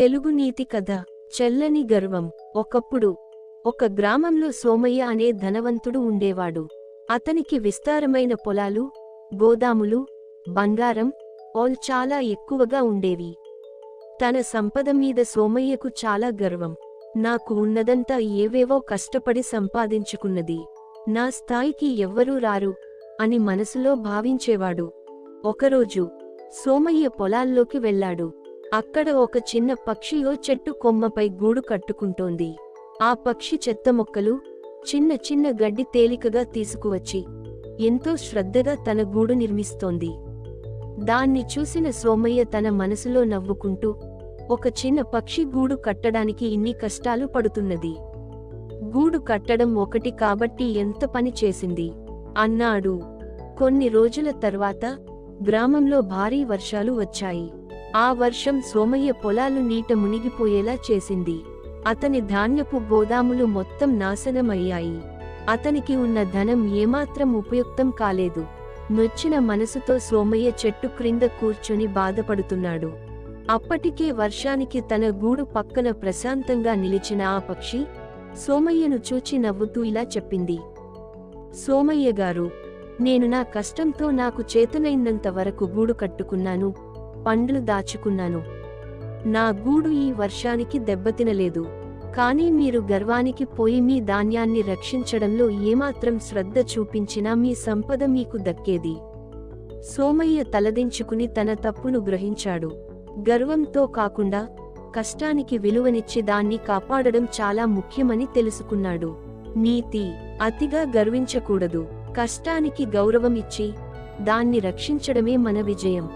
తెలుగు నీతి కథ చెల్లని గర్వం. ఒకప్పుడు ఒక గ్రామంలో సోమయ్య అనే ధనవంతుడు ఉండేవాడు. అతనికి విస్తారమైన పొలాలు గోదాములు బంగారం ఆల్ చాలా ఎక్కువగా ఉండేవి. తన సంపద మీద సోమయ్యకు చాలా గర్వం. నాకు ఉన్నదంతా ఏవేవో కష్టపడి సంపాదించుకున్నది. నా స్థాయికి ఎవ్వరూ రారు అని మనసులో భావించేవాడు. ఒకరోజు సోమయ్య పొలాల్లోకి వెళ్ళాడు. అక్కడ ఒక చిన్న పక్షియో చెట్టు కొమ్మపై గూడు కట్టుకుంటోంది. ఆ పక్షి చెత్త మొక్కలు చిన్న చిన్న గడ్డి తేలికగా తీసుకువచ్చి ఎంతో శ్రద్ధగా తన గూడు నిర్మిస్తోంది. దాన్ని చూసిన సోమయ్య తన మనసులో నవ్వుకుంటూ ఒక చిన్న పక్షి గూడు కట్టడానికి ఇన్ని కష్టాలు పడుతున్నది. గూడు కట్టడం ఒకటి కాబట్టి ఎంత పని చేసింది? అన్నాడు. కొన్ని రోజుల తర్వాత గ్రామంలో భారీ వర్షాలు వచ్చాయి. ఆ వర్షం సోమయ్య పొలాలు నీట మునిగిపోయేలా చేసింది. అతని ధాన్యపు గోదాములు మొత్తం నాశనమయ్యాయి. అతనికి ఉన్న ధనం ఏమాత్రం ఉపయుక్తం కాలేదు. నొచ్చిన మనసుతో సోమయ్య చెట్టు క్రింద కూర్చొని బాధపడుతున్నాడు. అప్పటికే వర్షానికి తన గూడు పక్కన ప్రశాంతంగా నిలిచిన ఆ పక్షి సోమయ్యను చూచి నవ్వుతూ ఇలా చెప్పింది. సోమయ్య గారు నేను నా కష్టంతో నాకు చేతనైనంత వరకు గూడు కట్టుకున్నాను. పండ్లు దాచుకున్నాను. నా గూడు ఈ వర్షానికి దెబ్బతినలేదు. కానీ మీరు గర్వానికి పోయి మీ ధాన్యాన్ని రక్షించడంలో ఏమాత్రం శ్రద్ధ చూపించినా మీ సంపద మీకు దక్కేది. సోమయ్య తలదించుకుని తన తప్పును గ్రహించాడు. గర్వంతో కాకుండా కష్టానికి విలువనిచ్చి దాన్ని కాపాడడం చాలా ముఖ్యమని తెలుసుకున్నాడు. నీతి అతిగా గర్వించకూడదు. కష్టానికి గౌరవం ఇచ్చి దాన్ని రక్షించడమే మన విజయం.